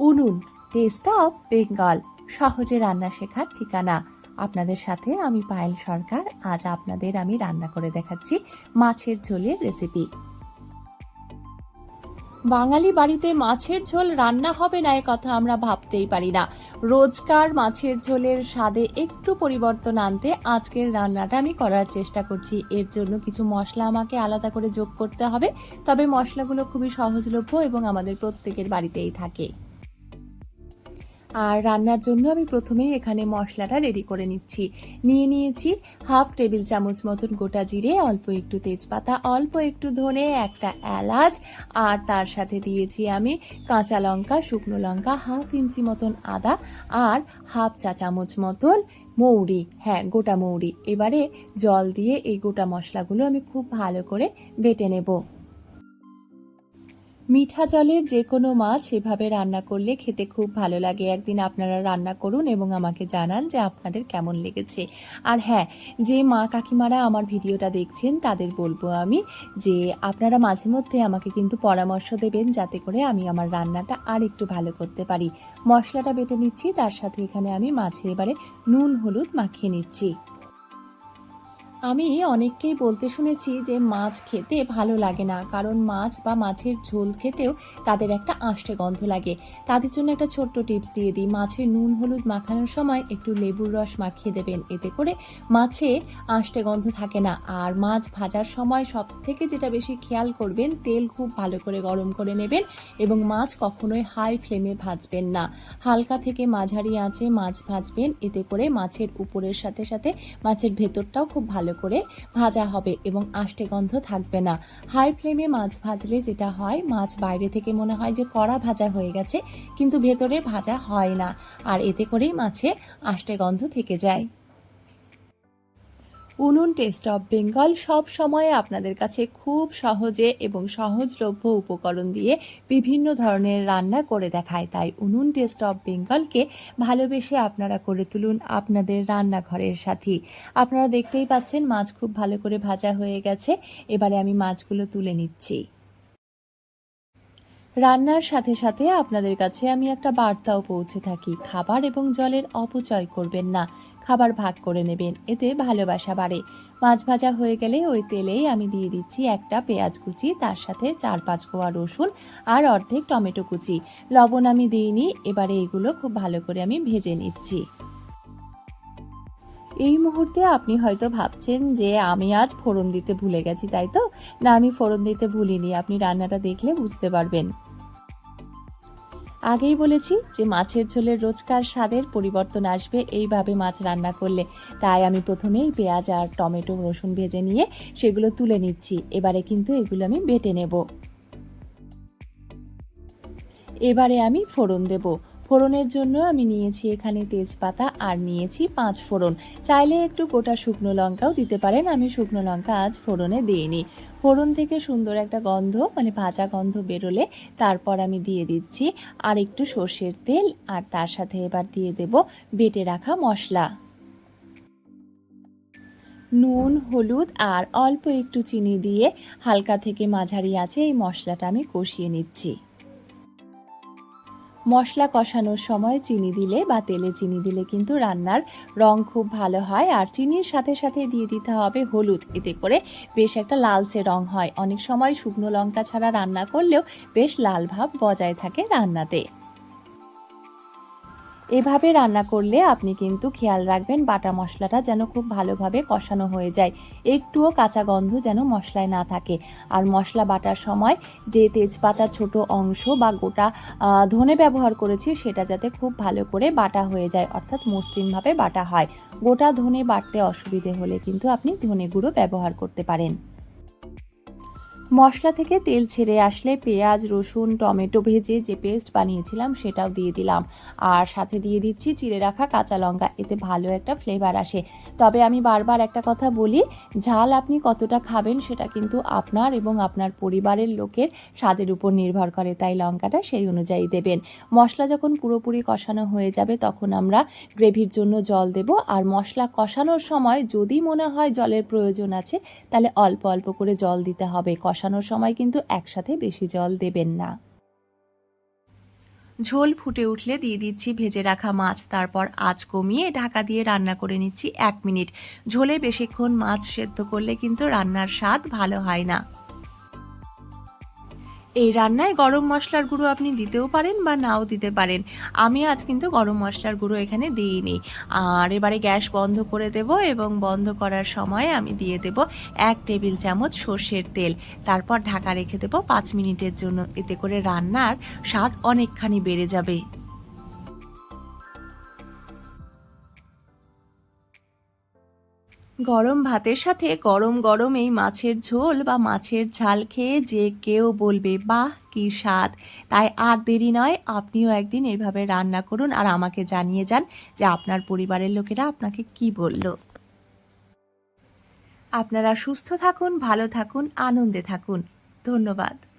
উনুন test of Bengal সহজে রান্না শেখার ঠিকানা। আপনাদের সাথে আমি পায়েল সরকার, আজ আপনাদের আমি রান্না করে দেখাচ্ছি মাছের ঝোলের রেসিপি বাঙালি বাড়িতে মাছের ঝোল রান্না হবে না এ কথা আমরা ভাবতেই পারি না। রোজকার মাছের ঝোলের স্বাদে একটু পরিবর্তন আনতে আজকের রান্নাটা আমি করার চেষ্টা করছি। এর জন্য কিছু মশলা আমাকে আলাদা করে যোগ করতে হবে, তবে মশলাগুলো খুবই সহজলভ্য এবং আমাদের প্রত্যেকের বাড়িতেই থাকে। আর রান্নার জন্য আমি প্রথমেই এখানে মশলাটা রেডি করে নিচ্ছি। নিয়ে নিয়েছি হাফ টেবিল চামচ মতন গোটা জিরে, অল্প একটু তেজপাতা, অল্প একটু ধনে, একটা এলাচ, আর তার সাথে দিয়েছি আমি কাঁচা লঙ্কা, শুকনো লঙ্কা হাফ ইঞ্চি মতন আদা, আর হাফ চা চামচ মতন মৌরি হ্যাঁ গোটা মৌরি। এবারে জল দিয়ে এই গোটা মশলাগুলো আমি খুব ভালো করে বেটে নেব। মিঠা জলের যে কোনো মাছ এভাবে রান্না করলে খেতে খুব ভালো লাগে। একদিন আপনারা রান্না করুন এবং আমাকে জানান যে আপনাদের কেমন লেগেছে। আর হ্যাঁ যে মা কাকিমারা আমার ভিডিওটা দেখছেন, তাদের বলব আমি যে আপনারা মাঝে মধ্যে আমাকে কিন্তু পরামর্শ দেবেন যাতে করে আমি আমার রান্নাটা আর একটু ভালো করতে পারি। মশলাটা বেটে নিচ্ছি, তার সাথে এখানে আমি মাছে এবারে নুন, হলুদ মাখিয়ে নিচ্ছি। আমি অনেককেই বলতে শুনেছি যে মাছ খেতে ভালো লাগে না, কারণ মাছ বা মাছের ঝোল খেতেও তাদের একটা আষ্টে গন্ধ লাগে। তাদের জন্য একটা ছোট্ট টিপস দিয়ে দিই, মাছের নুন হলুদ মাখানোর সময় একটু লেবুর রস মাখিয়ে দেবেন, এতে করে মাছে আষ্টে গন্ধ থাকে না। আর মাছ ভাজার সময় সব থেকে যেটা বেশি খেয়াল করবেন, তেল খুব ভালো করে গরম করে নেবেন এবং মাছ কখনোই হাই ফ্লেমে ভাজবেন না। হালকা থেকে মাঝারি আঁচে মাছ ভাজবেন, এতে করে মাছের উপরের সাথে সাথে মাছের ভেতরটাও খুব ভালো করে ভাজা হবে এবং আষ্টে গন্ধ থাকবে না। হাই ফ্লেমে মাছ ভাজলে যেটা হয়, মাছ বাইরে থেকে মনে হয় যে কড়া ভাজা হয়ে গেছে, কিন্তু ভেতরে ভাজা হয় না। আর এতে করেই মাছে আষ্টে গন্ধ থেকে যায়। উনুন টেস্ট অফ বেঙ্গল সব সময় আপনাদের কাছে খুব সহজে এবং সহজলভ্য উপকরণ দিয়ে বিভিন্ন ধরনের রান্না করে দেখায়। তাই উনুন টেস্ট অফ বেঙ্গলকে ভালোবেসে আপনারা করে তুলুন আপনাদের রান্নাঘরের সাথী। আপনারা দেখতেই পাচ্ছেন মাছ খুব ভালো করে ভাজা হয়ে গেছে। এবারে আমি মাছগুলো তুলে নিচ্ছি। রান্নার সাথে সাথে আপনাদের কাছে আমি একটা বার্তাও পৌঁছে থাকি। খাবার এবং জলের অপচয় করবেন না। খাবার ভাগ করে নেবেন, এতে ভালোবাসা বাড়ে। মাছ ভাজা হয়ে গেলে ওই তেলেই আমি দিয়ে দিচ্ছি একটা পেঁয়াজ কুচি, তার সাথে চার পাঁচ কোয়া রসুন আর অর্ধেক টমেটো কুচি। লবণ আমি দিইনি, এবারে এগুলো খুব ভালো করে আমি ভেজে নিচ্ছি। এই মুহূর্তে আপনি হয়তো ভাবছেন যে আমি আজ ফোড়ন দিতে ভুলে গেছি, তাই তো? না, আমি ফোড়ন দিতে ভুলিনি, আপনি রান্নাটা দেখলে বুঝতে পারবেন। আগেই বলেছি যে মাছের ঝোলের রোজকার স্বাদের পরিবর্তন আসবে এইভাবে মাছ রান্না করলে। তাই আমি প্রথমেই পেঁয়াজ আর টমেটো, রসুন ভেজে নিয়ে সেগুলো তুলে নিচ্ছি। এবারে কিন্তু এগুলো আমি বেটে নেব। এবারে আমি ফোড়ন দেব। ফোড়নের জন্য আমি নিয়েছি এখানে তেজপাতা আর নিয়েছি পাঁচ ফোড়ন। চাইলে একটু গোটা শুকনো লঙ্কাও দিতে পারেন, আমি শুকনো লঙ্কা আজ ফোড়নে দিইনি। ফোড়ন থেকে সুন্দর একটা গন্ধ মানে ভাজা গন্ধ বেরোলে তারপর আমি দিয়ে দিচ্ছি আর একটু সর্ষের তেল আর তার সাথে এবার দিয়ে দেব বেটে রাখা মশলা। নুন, হলুদ আর অল্প একটু চিনি দিয়ে হালকা থেকে মাঝারি আছে এই মশলাটা আমি কষিয়ে নিচ্ছি। মশলা কষানোর সময় চিনি দিলে বা তেলে চিনি দিলে কিন্তু রান্নার রং খুব ভালো হয়। আর চিনির সাথে সাথে দিয়ে দিতে হবে হলুদ। এতে করে বেশ একটা লালচে রং হয়। অনেক সময় শুকনো লঙ্কা ছাড়া রান্না করলেও বেশ লাল ভাব বজায় থাকে রান্নাতে। এভাবে রান্না করলে আপনি কিন্তু খেয়াল রাখবেন বাটা মশলাটা যেন খুব ভালোভাবে কষানো হয়ে যায়। একটুও কাঁচা গন্ধ যেন মশলায় না থাকে। আর মশলা বাটার সময় যে তেজপাতা ছোট অংশ বা গোটা ধনে ব্যবহার করেছি সেটা যাতে খুব ভালো করে বাটা হয়ে যায়, অর্থাৎ মসৃণভাবে বাটা হয়। গোটা ধনে বাটতে অসুবিধে হলে কিন্তু আপনি ধনে গুঁড়ো ব্যবহার করতে পারেন। মশলা থেকে তেল ছেড়ে আসলে পেঁয়াজ, রসুন, টমেটো ভেজে যে পেস্ট বানিয়েছিলাম সেটাও দিয়ে দিলাম। আর সাথে দিয়ে দিচ্ছি চিড়ে রাখা কাঁচা লঙ্কা, এতে ভালো একটা ফ্লেভার আসে। তবে আমি বারবার একটা কথা বলি, ঝাল আপনি কতটা খাবেন সেটা কিন্তু আপনার এবং আপনার পরিবারের লোকের স্বাদের উপর নির্ভর করে, তাই লঙ্কাটা সেই অনুযায়ী দেবেন। মশলা যখন পুরোপুরি কষানো হয়ে যাবে তখন আমরা গ্রেভির জন্য জল দেব। আর মশলা কষানোর সময় যদি মনে হয় জলের প্রয়োজন আছে, তাহলে অল্প অল্প করে জল দিতে হবে। কষানোর সময় কিন্তু একসাথে বেশি জল দেবেন না। ঝোল ফুটে উঠলে দিয়ে দিচ্ছি ভেজে রাখা মাছ, তারপর আঁচ কমিয়ে ঢাকা দিয়ে রান্না করে নিচ্ছি এক মিনিট। ঝোলে বেশিক্ষণ মাছ সেদ্ধ করলে কিন্তু রান্নার স্বাদ ভালো হয় না। এই রান্নায় গরম মশলার গুঁড়ো আপনি দিতেও পারেন বা নাও দিতে পারেন। আমি আজ কিন্তু গরম মশলার গুঁড়ো এখানে দিইনি। আর এবারে গ্যাস বন্ধ করে দেব এবং বন্ধ করার সময় আমি দিয়ে দেব এক টেবিল চামচ সর্ষের তেল। তারপর ঢাকা রেখে দেবো পাঁচ মিনিটের জন্য। এতে করে রান্নার স্বাদ অনেকখানি বেড়ে যাবে। গরম ভাতের সাথে গরম গরম এই মাছের ঝোল বা মাছের ঝাল খেয়ে যে কেউ বলবে, বাহ, কি স্বাদ। তাই আর দেরি নয়, আপনিও একদিন এইভাবে রান্না করুন আর আমাকে জানিয়ে যান যে আপনার পরিবারের লোকেরা আপনাকে কি বলল। আপনারা সুস্থ থাকুন, ভালো থাকুন, আনন্দে থাকুন। ধন্যবাদ।